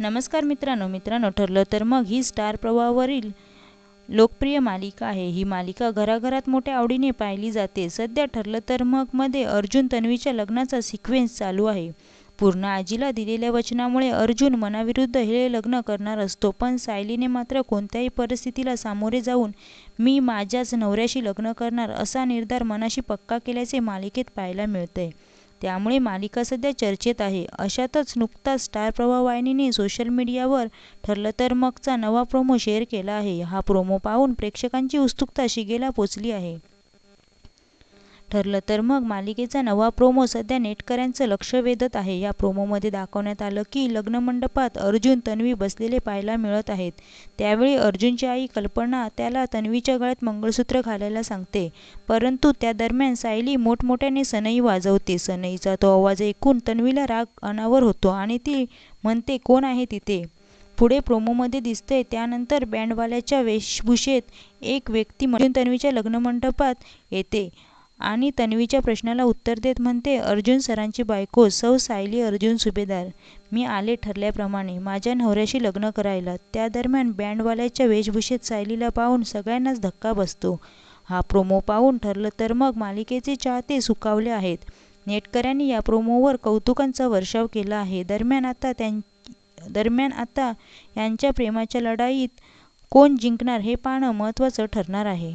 नमस्कार मित्रांनो मित्रांनो ठरलं तर मग ही स्टार प्रवाहावरील लोकप्रिय मालिका आहे. ही मालिका घराघरात मोठ्या आवडीने पाहिली जाते. सध्या ठरलं तर मग मध्ये अर्जुन तन्वीच्या लग्नाचा सिक्वेन्स चालू आहे. पूर्ण आजीला दिलेल्या वचनामुळे अर्जुन मनाविरुद्ध हे लग्न करणार असतो पण सायलीने मात्र कोणत्याही परिस्थितीला सामोरे जाऊन मी माझ्याच नवऱ्याशी लग्न करणार असा निर्धार मनाशी पक्का केल्याचे मालिकेत पाहायला मिळते त्यामुळे मालिका सध्या चर्चेत आहे. अशातच नुकताच स्टार प्रभा वाहिनीने सोशल मीडियावर ठरलं तर मगचा नवा प्रोमो शेअर केला आहे. हा प्रोमो पाहून प्रेक्षकांची उत्सुकता शिगेला पोचली आहे. ठरलं. तर मग मालिकेचा नवा प्रोमो सध्या नेटकऱ्यांचं लक्ष वेधत आहे. या प्रोमोमध्ये दाखवण्यात आलं की लग्नमंडपात अर्जुन तन्वी बसलेले पाहायला मिळत आहेत. त्यावेळी अर्जुनची आई कल्पना त्याला तन्वीच्या गळ्यात मंगळसूत्र घालायला सांगते. परंतु त्या दरम्यान सायली मोठमोठ्याने सनई वाजवते. सनईचा तो आवाज ऐकून तन्वीला राग अनावर होतो आणि ती म्हणते कोण आहे तिथे? पुढे प्रोमोमध्ये दिसतंय त्यानंतर बँडवाल्याच्या वेशभूषेत एक व्यक्ती अर्जुन तन्वीच्या लग्नमंडपात येते. आणि तन्वीच्या प्रश्नाला उत्तर देत म्हणते अर्जुन सरांची बायको सौ सायली अर्जुन सुभेदार. मी आले ठरल्याप्रमाणे माझ्या नवऱ्याशी लग्न करायला. त्या दरम्यान बँडवाल्याच्या वेशभूषेत सायलीला पाहून सगळ्यांनाच धक्का बसतो. हा प्रोमो पाहून ठरलं तर मग मालिकेचे चाहते सुकावले आहेत. नेटकऱ्यांनी या प्रोमोवर कौतुकांचा वर्षाव केला आहे. दरम्यान आता त्यां दरम्यान आता यांच्या प्रेमाच्या लढाईत कोण जिंकणार हे पाहणं महत्त्वाचं ठरणार आहे.